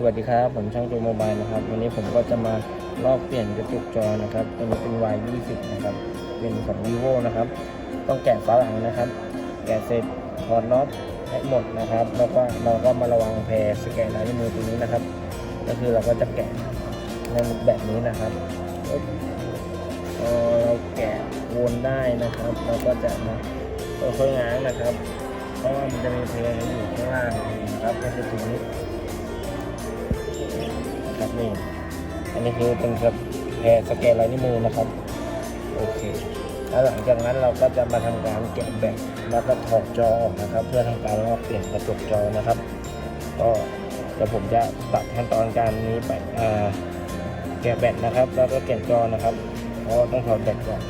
สวัสดีครับ ผมช่างจูโมบายนะครับ วันนี้ผมก็จะมาลอกเปลี่ยนกระจกจอนะครับตัวนี้เป็น Y 2 0 นะครับ เป็นของ vivo นะครับ ต้องแกะฝาหลังนะครับ แกะเสร็จถอดน็อตให้หมดนะครับ แล้วก็เราก็มาระวังแพรสแกนลายนิ้วมือตัวนี้นะครับ ก็คือเราก็จะแกะในแบบนี้นะครับพอเราแกะวนได้นะครับ เราก็จะมาค่อยๆง้างนะครับ เพราะว่ามันจะมีเพลงอยู่ข้างล่างนะครับก็คือตรงนี้ นี่อันนี้คือเป็นแบบแพรสแกนลายนิ้วมือนะครับโอเคแล้วหลังจากนั้นเราก็จะมาทำการแกะแบตแล้วก็ถอดจอออกนะครับ เพื่อทำการลอกเปลี่ยนกระจกจอนะครับ ก็เดี๋ยวผมจะตัดขั้นตอนการนี้ไปแกะแบตนะครับ แล้วก็แกะจอนะครับเพราะต้องถอดแบตก่อน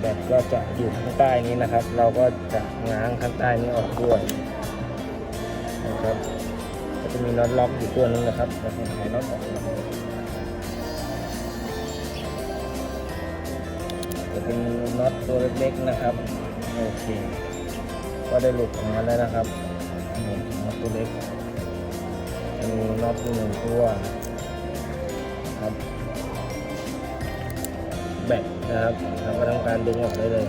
แบตก็จะอยู่ข้างใต้นี้นะครับ เราก็จะง้างข้างใต้นี้ออกด้วยนะครับ จะมีน็อตล็อกอยู่ตัวนึงนะครับเราจะหายน็อตออกจะเป็นน็อตตัวเล็กๆนะครับโอเคก็ได้หลุดออกมาแล้วนะครับน็อตตัวเล็กจะมีน็อตหนึ่งตัวครับแบตนะครับเราก็ทำการดึงออกได้เลย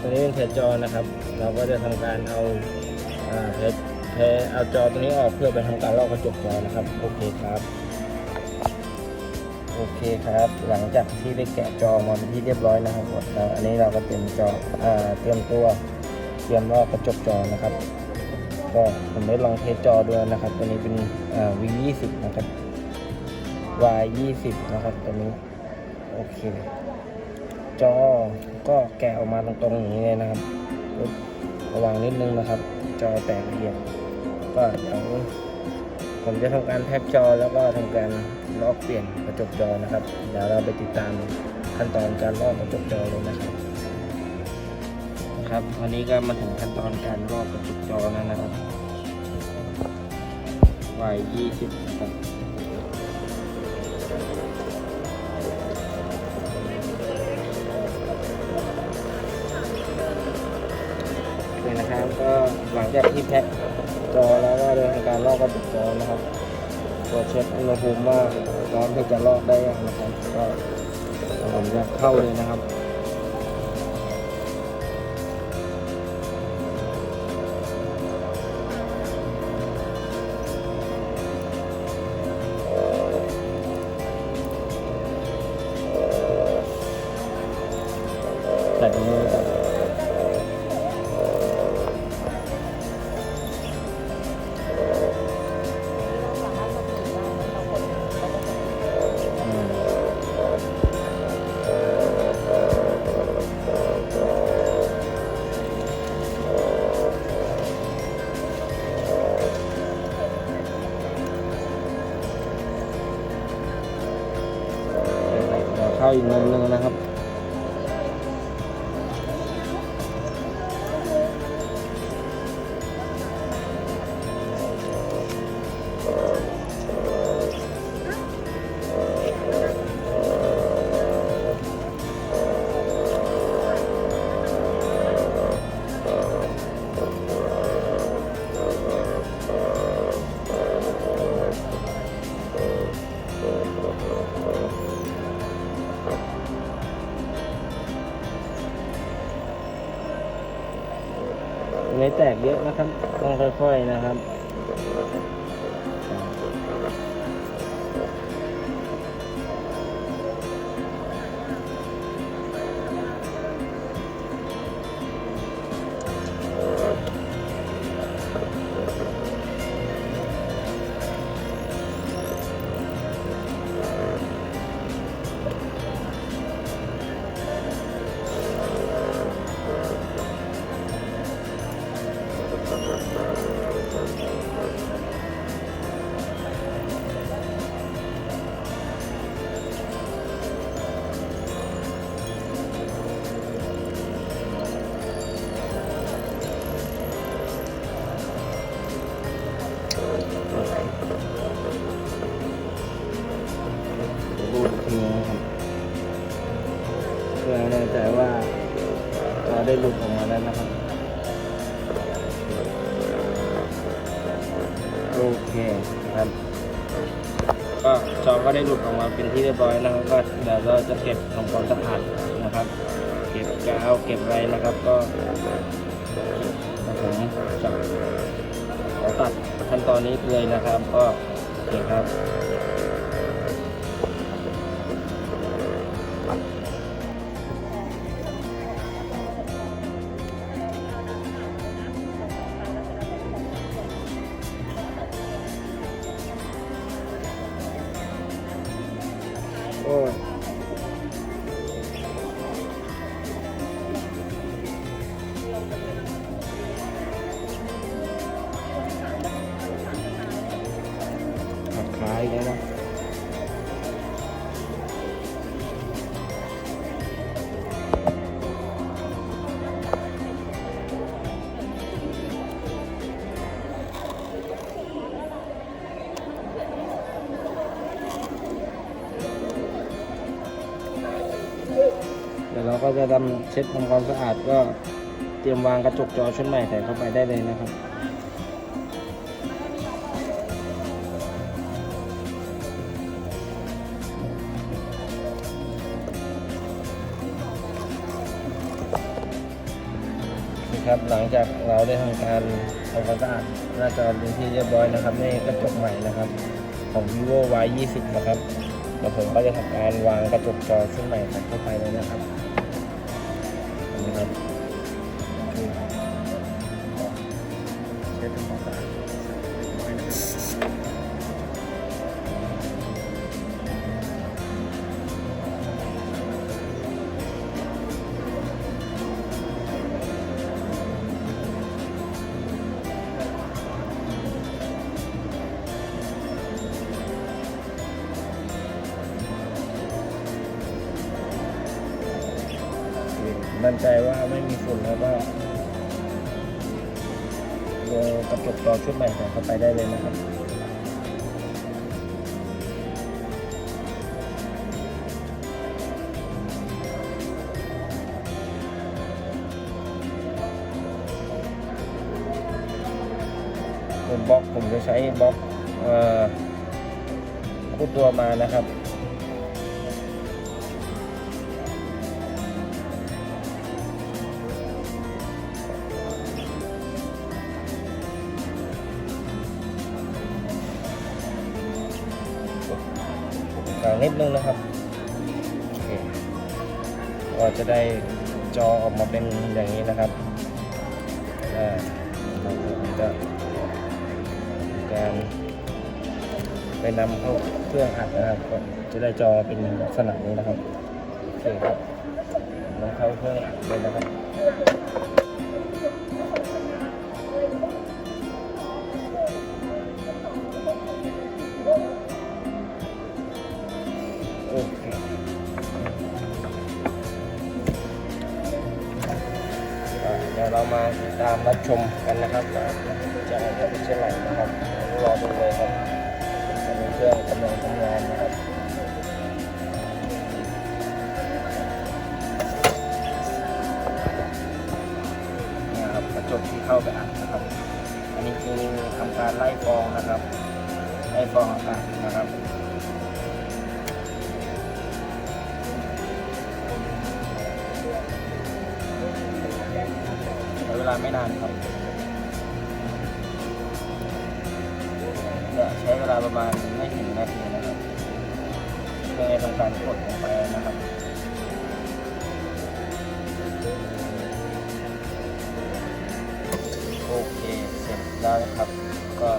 ตัวนี้เป็นแผลจอนะครับ เราก็จะทำการเอาแผแผเอาจอตัวนี้ออกเพื่อไปทำการลอกกระจกจอนะครับ โอเคครับโอเคครับ หลังจากที่ได้แกะจอมาเป็นที่เรียบร้อยนะครับอันนี้เราก็เป็นจออเตรียมตัวเตรียมลอกกระจกจอนะครับ ก็ผมได้ลองเทสจอด้วยนะครับ ตัวนี้เป็นอ่า V20 นะครับ Y20 นะครับตัวนี้โอเค จอ ก็แกะออกมาตรงๆอย่างนี้เลยนะครับระวังนิดนึงนะครับ จอแตกละเอียดก็เดี๋ยวผมจะทำการแพ็กจอแล้วก็ทำการลอกเปลี่ยนกระจกจอนะครับ เดี๋ยวเราไปติดตามขั้นตอนการลอกกระจกจอเลยนะครับครับวันนี้ก็มาถึงขั้นตอนการลอกกระจกจอแล้วนะครับวัย20นะครับ จากที่แพ็คจอแล้วก็เดินการลอกกระจกจอนะครับตรวจเช็คอุณหภูมิว่าร้อนที่จะลอกได้ยังนะครับก็ผมจะเข้าเลยนะครับ เดี๋ ไม่แตกเยอะนะครับ ต้องค่อยๆนะครับ ว่าเราได้หลุดออกมาแล้วนะครับ โอเคครับ ก็จอก็ได้หลุดออกมาเป็นที่เรียบร้อยนะครับก็เดี๋ยวเราจะเก็บทำความสะอาดนะครับ เก็บกาวเก็บอะไรนะครับ ก็ผมจะขอตัดขั้นตอนนี้เลยนะครับ ก็โอเคครับ เราก็จะทำเช็ดทำความสะอาดก็เตรียมวางกระจกจอชุดใหม่ใส่เข้าไปได้เลยนะครับนะครับหลังจากเราได้ทำการทำความสะอาดหน้าจอเป็นที่เรียบร้อยนะครับในกระจกใหม่นะครับ ของ vivo y 2 0นะครับเดี๋ยวผมก็จะทำการวางกระจกจอชุดใหม่ใส่เข้าไปเลยนะครับ ทำความสะอาดไว้นะครับมั่นใจว่าไม่มีฝุ่นแล้วก็ ตัวกระจกจอชุดใหม่ใส่เข้าไปได้เลยนะครับบล็อกผมจะใช้บล็อกคู่ตัวมานะครับ กลางนิดนึงนะครับโอเคก็จะได้จอออกมาเป็นอย่างนี้นะครับอ่าจะการไปนำเข้าเครื่องอัดนะครับก็จะได้จอเป็นลักษณะนี้นะครับโอเคครับนำเข้าเครื่องอัดเลยนะครับาติดตามรับชมกันนะครับจาจะออกมาเป็นเช่นไรนะครับรอดูเลยครับเครื่องกำลัง ลาไม่นานครับจะใช้เวลาประมาณไม่ถึงนาทีนะครับเพื่อทำการกดลงไปนะครับโอเคเสร็จแล้วนะครับ ก็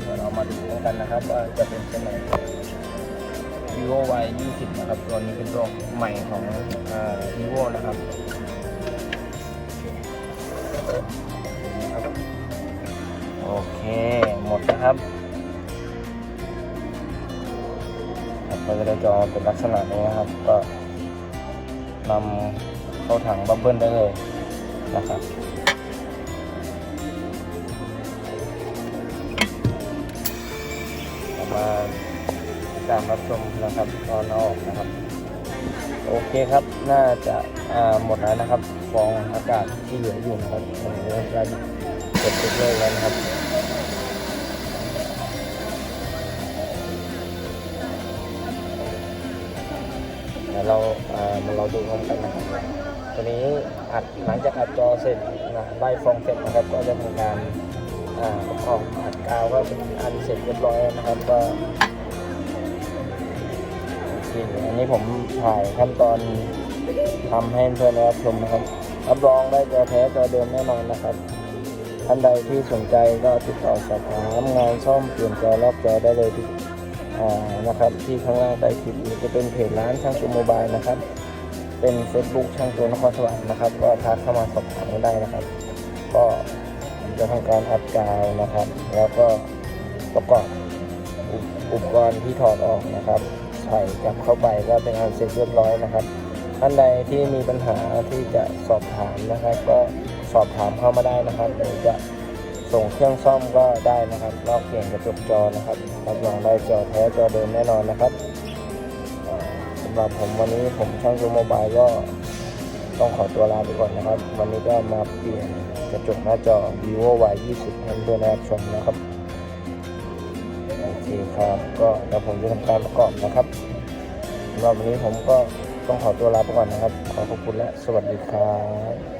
เดี๋ยวเรามาดูกันนะครับ ว่าจะเป็นเช่นไร vivo y 20นะครับตัวนี้เป็นตัวใหม่ของอ่า vivo นะครับ โอเคหมดนะครับครับก็จะได้จอเป็นลักษณะนี้นะครับ ก็นำเข้าถังบับเบิ้ลได้เลยนะครับมากามรับชมนะครับตอนออกนะครับ โอเคครับ น่าจะหมดแล้วนะครับ ฟองอากาศที่เหลืออยู่นะครับผมจะกดติดเลยแล้วนะครับเดี๋ยวเราอ่ามาเราดูพร้อมกันนะครับตัวนี้อัดหลังจากอัดจอเสร็จนะไล่ฟองเสร็จนะครับ ก็จะทำการอ่าประกอบอัดกาวก็เป็นอันเสร็จเรียบร้อยนะครับก็โอเคอันนี้ผมถ่ายขั้นตอน ทำให้เพื่อนรับชมนะครับ รับรองได้จอแท้จอเดิมแน่นอนนะครับ ท่านใดที่สนใจก็ติดต่อสอบถามงานซ่อมเปลี่ยนจอรอบจอได้เลยที่นะครับที่ข้างล่างใต้คลิปนี้จะเป็นเพจร้านช่างตัวโมบายนะครับ เป็น Facebook ช่างตัวนครสวรรค์นะครับ ก็ทักเข้ามาสอบถามกันได้นะครับ ก็จะทำการอัดกาวนะครับ แล้วก็ประกอบอุปอุปกรณ์ที่ถอดออกนะครับ ใส่กลับเข้าไปก็เป็นอันเสร็จเรียบร้อยนะครับ ท่านใดที่มีปัญหาที่จะสอบถามนะครับ ก็สอบถามเข้ามาได้นะครับหรือจะส่งเครื่องซ่อมก็ได้นะครับลอกเปลี่ยนกระจกจอนะครับรับรองได้จอแท้จอเดิมแน่นอนนะครับสำหรับผมวันนี้ผมช่างซูโมบายก็ต้องขอตัวลาไปก่อนนะครับ วันนี้ก็มาเปลี่ยนกระจกหน้าจอ vivo y 2 0ให้เพื่อนได้รับชมนะครับโอเคครับก็เดี๋ยวผมจะทำการประกอบนะครับสำหรับวันนี้ผมก็ ต้องขอตัวลาไปก่อนนะครับ ขอขอบคุณและสวัสดีครับ